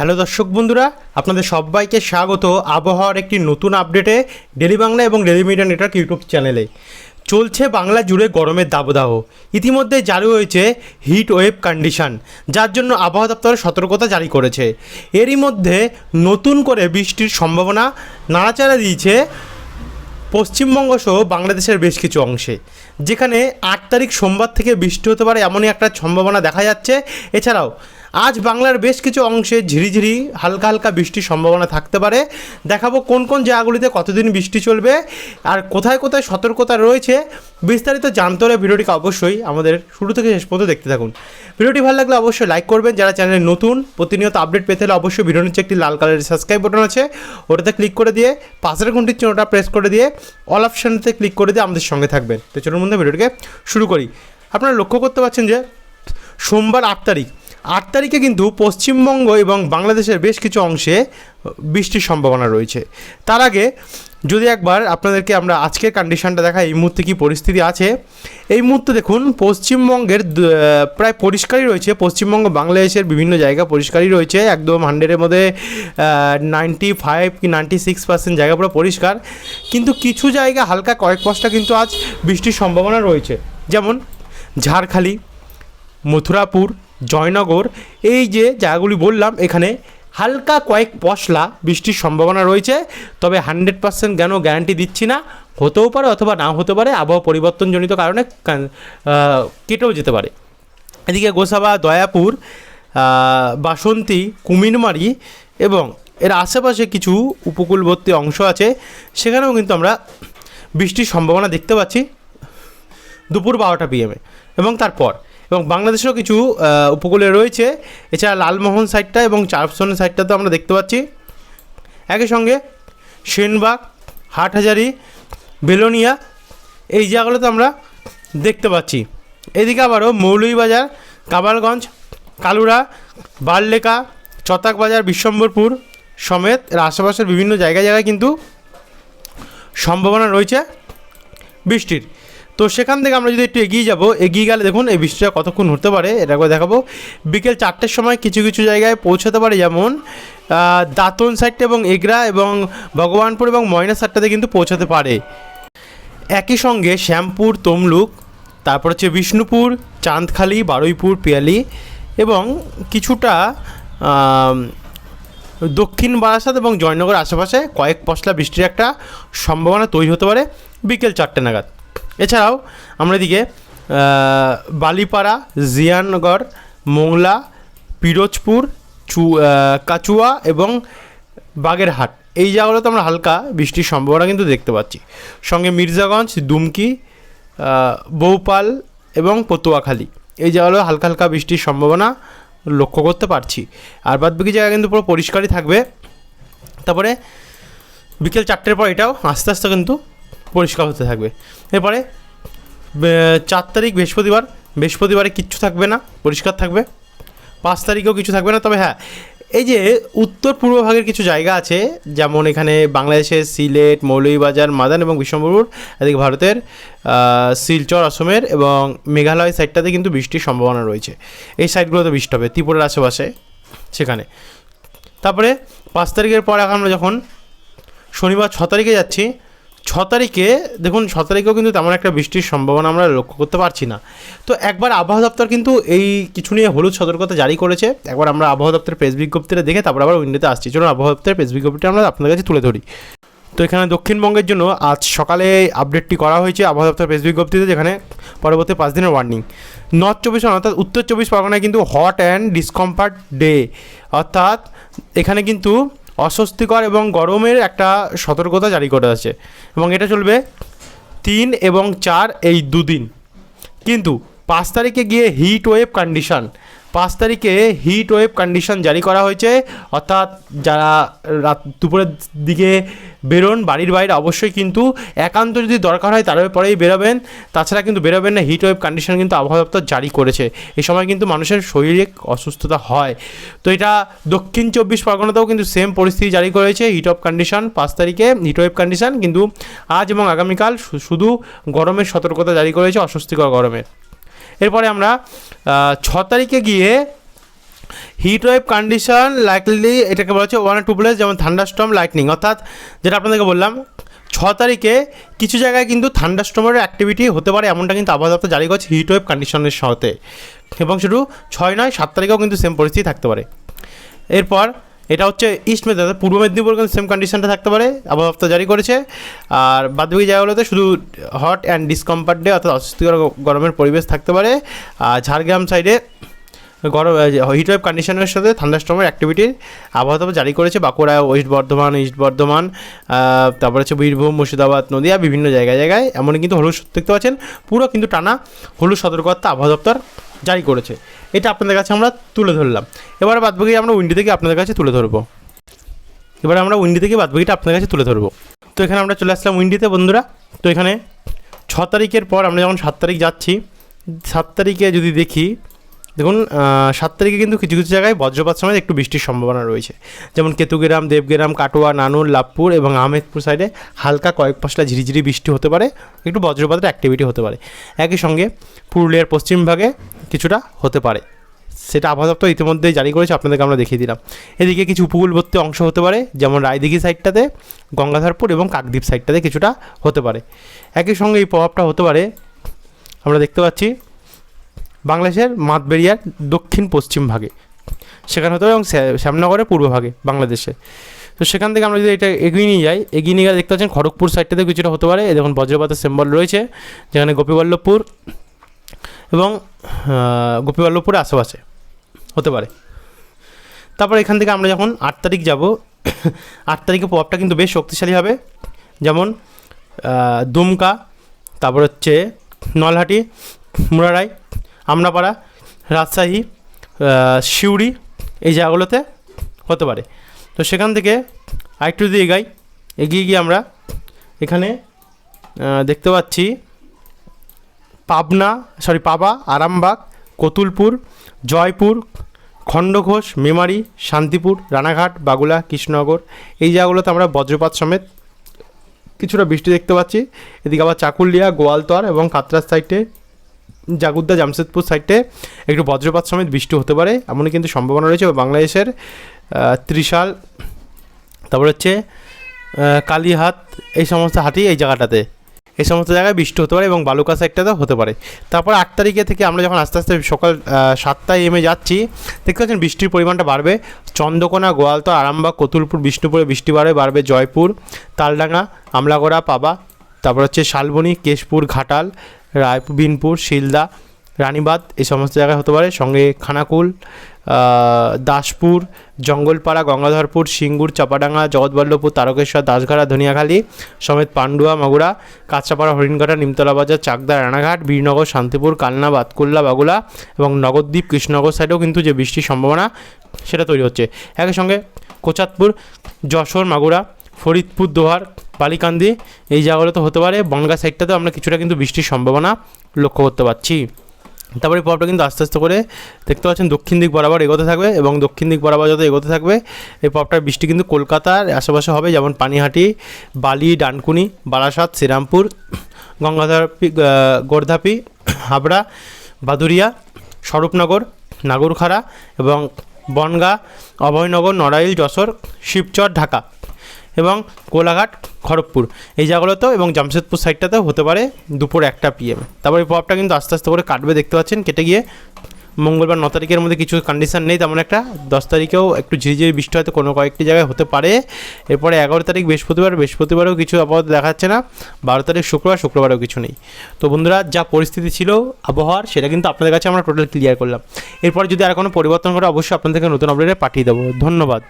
Hello দর্শক বন্ধুরা, আপনাদের সবাইকে স্বাগত আবহাওয়ার একটি নতুন আপডেটে ডেলি বাংলা এবং ডেলি মিডিয়া নেটওয়ার্ক ইউটিউব চ্যানেলে। চলছে বাংলা জুড়ে গরমের দাবদাহ। ইতিমধ্যে জারি হয়েছে হিট ওয়েভ কন্ডিশন, যার জন্য আবহাওয়া দপ্তর সতর্কতা জারি করেছে। এরই মধ্যে নতুন করে বৃষ্টির সম্ভাবনা নাড়াচাড়া দিয়েছে পশ্চিমবঙ্গ সহ বাংলাদেশের বেশ কিছু অংশে। যেখানে আট তারিখ সোমবার থেকে বৃষ্টি হতে পারে এমনই একটা সম্ভাবনা দেখা যাচ্ছে। এছাড়াও আজ বাংলার বেশ কিছু অংশে ঝিরিঝিরি, হালকা হালকা বৃষ্টির সম্ভাবনা থাকতে পারে। দেখাবো কোন কোন জায়গাগুলিতে কতদিন বৃষ্টি চলবে আর কোথায় কোথায় সতর্কতা রয়েছে। বিস্তারিত জানতে হলে ভিডিওটিকে অবশ্যই আমাদের শুরু থেকে শেষ পর্যন্ত দেখতে থাকুন। ভিডিওটি ভালো লাগলে অবশ্যই লাইক করবেন। যারা চ্যানেলে নতুন, প্রতিনিয়ত আপডেট পেতে হলে অবশ্যই ভিডিও নিচে একটি লাল কালারের সাবস্ক্রাইব বাটন আছে। ওটাতে ক্লিক করে দিয়ে, পাশের ঘন্টির চিহ্নটা প্রেস করে দিয়ে, অল অপশানতে ক্লিক করে দিয়ে আমাদের সঙ্গে থাকবেন। তো চলুন মধ্যে ভিডিওটিকে শুরু করি। আপনারা লক্ষ্য করতে পারছেন যে সোমবার আট তারিখ আট তারিখে কিন্তু পশ্চিমবঙ্গ এবং বাংলাদেশের বেশ কিছু অংশে বৃষ্টির সম্ভাবনা রয়েছে। তার আগে যদি একবার আপনাদেরকে আমরা আজকের কন্ডিশনটা দেখাই, এই মুহূর্তে কী পরিস্থিতি আছে? এই মুহূর্তে দেখুন, পশ্চিমবঙ্গের প্রায় পরিষ্কারই রয়েছে। পশ্চিমবঙ্গ, বাংলাদেশের বিভিন্ন জায়গা পরিষ্কারই রয়েছে। একদম হান্ড্রেডের মধ্যে নাইনটি ফাইভ কি নাইনটি সিক্স পার্সেন্ট জায়গা পুরো পরিষ্কার। কিন্তু কিছু জায়গা হালকা কয়েক পশটা কিন্তু আজ বৃষ্টির সম্ভাবনা রয়েছে। যেমন ঝাড়খালি, মথুরাপুর জয়নগর। এই যে জায়গাগুলি বললাম, এখানে হালকা কয়েক পশলা বৃষ্টির সম্ভাবনা রয়েছে, তবে হান্ড্রেড পার্সেন্ট কেন গ্যারান্টি দিচ্ছি না, হতেও পারে অথবা না হতে পারে, আবহাওয়া পরিবর্তনজনিত কারণে কেটেও যেতে পারে। এদিকে গোসাবা, দয়াপুর বাসন্তী, কুমিরমারি এবং এর আশেপাশে কিছু উপকূলবর্তী অংশ আছে, সেখানেও কিন্তু আমরা বৃষ্টির সম্ভাবনা দেখতে পাচ্ছি দুপুর বারোটা পিএমে এবং তারপর এবং বাংলাদেশেরও কিছু উপকূলে রয়েছে। এছাড়া লালমোহন সাইডটা এবং চারপসনের তো আমরা দেখতে পাচ্ছি। একই সঙ্গে সেনবাগ, হাটহাজারি, বেলোনিয়া, এই জায়গাগুলোতে আমরা দেখতে পাচ্ছি। এদিকে আবারও মৌলভীবাজার কাবালগঞ্জ কালুরা, বারলেকা চতাক বাজার বিশ্বম্বরপুর সমেত এর আশেপাশের বিভিন্ন জায়গায় জায়গায় কিন্তু সম্ভাবনা রয়েছে বৃষ্টির। তো সেখান থেকে আমরা যদি একটু এগিয়ে যাব, এগিয়ে গেলে দেখুন এই বৃষ্টিটা কতক্ষণ হতে পারে, এটা একবার দেখাবো। বিকেল চারটের সময় কিছু কিছু জায়গায় পৌঁছাতে পারে, যেমন দাঁতন সাইডটা এবং এগরা এবং ভগবানপুর এবং ময়না সাইডটাতে কিন্তু পৌঁছাতে পারে। একই সঙ্গে শ্যামপুর, তমলুক, তারপর হচ্ছে বিষ্ণুপুর, চাঁদখালি, বারুইপুর, পিয়ালি এবং কিছুটা দক্ষিণ বারাসাত এবং জয়নগর আশেপাশে কয়েক পশলা বৃষ্টির একটা সম্ভাবনা তৈরি হতে পারে বিকেল চারটে নাগাদ। এছাড়াও আমরা এদিকে বালিপাড়া, জিয়ানগর, মোংলা, পিরোজপুর, চু কাচুয়া এবং বাগেরহাট। এই জায়গাগুলোতে আমরা হালকা বৃষ্টির সম্ভাবনা কিন্তু দেখতে পাচ্ছি। সঙ্গে মির্জাগঞ্জ, দুমকি বৌপাল এবং পটুয়াখালী। এই জায়গাগুলো হালকা হালকা বৃষ্টির সম্ভাবনা লক্ষ্য করতে পারছি। আর বাদ বাকি জায়গা কিন্তু পুরো পরিষ্কারই থাকবে। তারপরে বিকেল চারটের পর এটাও আস্তে আস্তে কিন্তু পরিষ্কার হতে থাকবে। এরপরে চার তারিখ বৃহস্পতিবার। বৃহস্পতিবারে কিচ্ছু থাকবে না, পরিষ্কার থাকবে। পাঁচ তারিখেও কিছু থাকবে না, তবে হ্যাঁ এই যে উত্তর পূর্ব ভাগের কিছু জায়গা আছে, যেমন এখানে বাংলাদেশের সিলেট, মৌলভীবাজার, মাদান এবং বিশ্বম্বরপুর এদিকে ভারতের শিলচর অসমের এবং মেঘালয় সাইডটাতে কিন্তু বৃষ্টির সম্ভাবনা রয়েছে। এই সাইডগুলোতে বৃষ্টি হবে, ত্রিপুরার আশেপাশে, সেখানে। তারপরে পাঁচ তারিখের পর এখন আমরা যখন শনিবার ছ তারিখে যাচ্ছি ছ তারিখে, দেখুন, ছ তারিখেও কিন্তু তেমন একটা বৃষ্টির সম্ভাবনা আমরা লক্ষ্য করতে পারছি না। তো একবার আবহাওয়া দপ্তর কিন্তু এই কিছু নিয়ে হলুদ সতর্কতা জারি করেছে। একবার আমরা আবহাওয়া দপ্তরের প্রেস বিজ্ঞপ্তিটা দেখে তারপর আবার উইন্ডোতে আসছি। চলুন, আবহাওয়া দপ্তরের প্রেস বিজ্ঞপ্তিটা আমরা আপনাদের কাছে তুলে ধরি। তো এখানে দক্ষিণবঙ্গের জন্য আজ সকালে আপডেটটি করা হয়েছে আবহাওয়া দপ্তর প্রেস বিজ্ঞপ্তিতে, যেখানে পরবর্তী পাঁচ দিনের ওয়ার্নিং নর্থ চব্বিশ অর্থাৎ উত্তর চব্বিশ পরগনায় কিন্তু হট অ্যান্ড ডিসকমফার্ট ডে অর্থাৎ এখানে কিন্তু অস্বস্তিকর এবং গরমের একটা সতর্কতা জারি করে আছে। এবং এটা চলবে তিন এবং চার এই দুদিন। কিন্তু পাঁচ তারিখে গিয়ে হিট ওয়েভ কন্ডিশন পাঁচ তারিখে হিট ওয়েভ কন্ডিশন জারি করা হয়েছে। অর্থাৎ যারা রাত দুপুরের দিকে বেরোন, বাড়ির বাইরে অবশ্যই কিন্তু একান্ত যদি দরকার হয় তার পরেই বেরোবেন। তাছাড়া কিন্তু বেরোবেন না হিট ওয়েভ কন্ডিশন কিন্তু আবহাওয়া দপ্তর জারি করেছে। এই সময় কিন্তু মানুষের শারীরিক অসুস্থতা হয়। তো এটা দক্ষিণ চব্বিশ পরগনাতেও কিন্তু সেম পরিস্থিতি জারি করেছে হিট অফ কন্ডিশন পাঁচ তারিখে হিট ওয়েভ কন্ডিশন কিন্তু আজ এবং আগামীকাল শুধু গরমের সতর্কতা জারি করেছে অস্বস্তিকর গরমের এরপরে আমরা ছ তারিখে গিয়ে হিট ওয়েভ কন্ডিশন লাইকলি এটাকে বলা হচ্ছে ওয়ান টু প্লেস যেমন থান্ডারস্টর্ম লাইটনিং অর্থাৎ যেটা আপনাদেরকে বললাম, ছ তারিখে কিছু জায়গায় কিন্তু থান্ডারস্টর্মের অ্যাক্টিভিটি হতে পারে, এমনটা কিন্তু আবহাওয়া দপ্তর জারি করছে হিট ওয়েভ কন্ডিশনের সাথে। এবং শুধু ছয় নয়, সাত তারিখেও কিন্তু সেম পরিস্থিতি থাকতে পারে। এরপর এটা হচ্ছে ইস্ট মেদিনীপুর পূর্ব মেদিনীপুর কিন্তু সেম কন্ডিশনটা থাকতে পারে, আবহাওয়া দপ্তর জারি করেছে। আর বাদবাকি জায়গাগুলোতে শুধু হট অ্যান্ড ডিসকমফর্ট ডে অর্থাৎ অস্বস্তিকর গরমের পরিবেশ থাকতে পারে। আর ঝাড়গ্রাম সাইডে গরম হিট ওয়েভ কন্ডিশনের সাথে থান্ডারস্টর্মের অ্যাক্টিভিটির আবহাওয়া দপ্তর জারি করেছে। বাঁকুড়া ওয়েস্ট বর্ধমান ইস্ট বর্ধমান তারপরে হচ্ছে বীরভূম, মুর্শিদাবাদ, নদীয়া, বিভিন্ন জায়গায় জায়গায়। এমনই কিন্তু হলুদ দেখতে পাচ্ছেন, পুরো কিন্তু টানা হলুদ সতর্কতা আবহাওয়া দপ্তর জারি করেছে। এটা আপনাদের কাছে আমরা তুলে ধরলাম। এবার বাদবাকি আমরা উইন্ডি থেকে আপনাদের কাছে তুলে ধরবো। এবার আমরা উইন্ডি থেকে বাদবাকিটা আপনাদের কাছে তুলে ধরবো। তো এখানে আমরা চলে আসলাম উইন্ডিতে বন্ধুরা। তো এখানে ছ তারিখের পর আমরা যখন সাত তারিখ যাচ্ছি, সাত তারিখে যদি দেখি দেখুন সাত তারিখে কিন্তু কিছু কিছু জায়গায় বজ্রপাত সময় একটু বৃষ্টির সম্ভাবনা রয়েছে। যেমন কেতুগ্রাম, দেবগ্রাম, কাটোয়া, নানুর, লাভপুর এবং আহমেদপুর সাইডে হালকা কয়েক পশলা ঝিরিঝিরি বৃষ্টি হতে পারে, একটু বজ্রপাতের অ্যাক্টিভিটি হতে পারে। একই সঙ্গে পুরুলিয়ার পশ্চিম ভাগে কিছুটা হতে পারে। সেটা আবহাওয়া দপ্তর ইতিমধ্যেই জারি করেছে, আপনাদেরকে আমরা দেখিয়ে দিলাম। এদিকে কিছু উপকূলবর্তী অংশ হতে পারে, যেমন রায়দিঘি সাইডটাতে গঙ্গাধারপুর এবং কাকদ্বীপ সাইডটাতে কিছুটা হতে পারে। একই সঙ্গে এই প্রভাবটা হতে পারে, আমরা দেখতে পাচ্ছি বাংলাদেশের মাতবেরিয়ার দক্ষিণ পশ্চিম ভাগে, সেখানে হতে পারে এবং শ্যা- শ্যামনগরের পূর্ব ভাগে, বাংলাদেশে। তো সেখান থেকে আমরা যদি এটা এগিয়ে নিয়ে যাই, এগিয়ে নিয়ে গেলে দেখতে পাচ্ছেন খড়গপুর সাইডটাতে কিছুটা হতে পারে। দেখুন, বজ্রপাতের সিম্বল রয়েছে, যেখানে গোপীবল্লভপুর এবং গোপীবল্লভপুরের আশেপাশে হতে পারে। তারপর এখান থেকে আমরা যখন আট তারিখ যাব, আট তারিখে প্রভাবটা কিন্তু বেশ শক্তিশালী হবে। যেমন দুমকা, তারপর হচ্ছে নলহাটি, মুরারাই আমনাপাড়া, রাজশাহী সিউড়ি, এই জায়গাগুলোতে হতে পারে। তো সেখান থেকে আরেকটু যদি এগাই, এগিয়ে গিয়ে আমরা এখানে দেখতে পাচ্ছি পাবনা সরি পাবা, আরামবাগ, কতুলপুর, জয়পুর, খণ্ডঘোষ, মেমারি, শান্তিপুর, রানাঘাট, বাগুলা, কৃষ্ণনগর, এই জায়গাগুলোতে আমরা বজ্রপাত সমেত কিছুটা বৃষ্টি দেখতে পাচ্ছি। এদিকে আবার চাকুলিয়া গোয়ালতর এবং কাতরাস সাইডে জাগুদ্দা জামশেদপুর সাইডে একটু বজ্রপাত সমেত বৃষ্টি হতে পারে এমনই কিন্তু সম্ভাবনা রয়েছে। বাংলাদেশের ত্রিশাল তারপর হচ্ছে আহ, কালীহাট এই সমস্ত হাটি এই জায়গাটাতে এই সমস্ত জায়গায় বৃষ্টি হতে পারে এবং বালুকা সাইডটাতেও হতে পারে। তারপর আট তারিখে থেকে আমরা যখন আস্তে আস্তে সকাল সাতটায় এমে যাচ্ছি দেখতে পাচ্ছেন বৃষ্টির পরিমাণটা বাড়বে। চন্দ্রকোনা গোয়ালতো আরামবাগ কতুলপুর বিষ্ণুপুরে বৃষ্টি বাড়বে বাড়বে জয়পুর তালডাঙ্গা আমলাগড়া পাবা তারপর হচ্ছে শালবনী কেশপুর ঘাটাল রায়পুর, বিনপুর, শিলদা রানীবাদ এই সমস্ত জায়গায় হতে পারে। সঙ্গে খানাকুল দাসপুর, জঙ্গলপাড়া, গঙ্গাধরপুর, সিঙ্গুর, চাপাডাঙ্গা, জগৎবল্লভপুর, তারকেশ্বর, দাসঘাটা, ধনিয়াখালী, সমেত পান্ডুয়া মাগুরা কাঁচাপাড়া হরিণঘাটা নিমতলা বাজার চাকদা, রানাঘাট, বীরনগর, শান্তিপুর, কালনা, বাতকুল্লা, বাগুলা এবং নগরদ্বীপ, কৃষ্ণনগর সাইডেও কিন্তু যে বৃষ্টির সম্ভাবনা, সেটা তৈরি হচ্ছে। একই সঙ্গে কোচাতপুর, যশোর, মাগুরা ফরিদপুর দোহার বালিকান্দি, এই জায়গাগুলোতে হতে পারে। বনগা সাইডটাতেও আমরা কিছুটা কিন্তু বৃষ্টির সম্ভাবনা লক্ষ্য করতে পারছি। তারপরে প্রভাবটা কিন্তু আস্তে আস্তে করে দেখতে পাচ্ছেন দক্ষিণ দিক বরাবর এগোতে থাকবে এবং দক্ষিণ দিক বরাবর যত এগোতে থাকবে, এই প্রভাবটার বৃষ্টি কিন্তু কলকাতার আশেপাশে হবে, যেমন পানিহাটি, বালি, ডানকুনি, বারাসাত, শ্রীরামপুর গঙ্গাধারপি গোর্ধাপি, হাবড়া, বাদুরিয়া, স্বরূপনগর, নাগরখাড়া এবং বনগা, অভয়নগর, নড়াইল, যশোর, শিবচর, ঢাকা। এবং কোলাঘাট খড়গপুর। এই জায়গাগুলোতেও এবং জামশেদপুর সাইডটাতেও হতে পারে দুপুর একটা পি পিএম তারপরে প্রভাবটা কিন্তু আস্তে আস্তে করে কাটবে, দেখতে পাচ্ছেন, কেটে গিয়ে মঙ্গলবার ন তারিখের মধ্যে কিছু কন্ডিশন নেই, তেমন একটা দশ তারিখেও একটু ঝিরিঝিরি বৃষ্টি হয়তো কোনো কয়েকটি জায়গায় হতে পারে। এরপরে এগারো তারিখ বৃহস্পতিবার, বৃহস্পতিবারেও কিছু আপাতত দেখাচ্ছে না, বারো তারিখ শুক্রবার, শুক্রবারেও কিছু নেই। তো বন্ধুরা, যা পরিস্থিতি ছিল আবহাওয়ার, সেটা কিন্তু আপনাদের কাছে আমরা টোটাল ক্লিয়ার করলাম। এরপরে যদি আর কোনো পরিবর্তন করে অবশ্যই আপনাদেরকে নতুন আপডেটে পাঠিয়ে দেবো। ধন্যবাদ।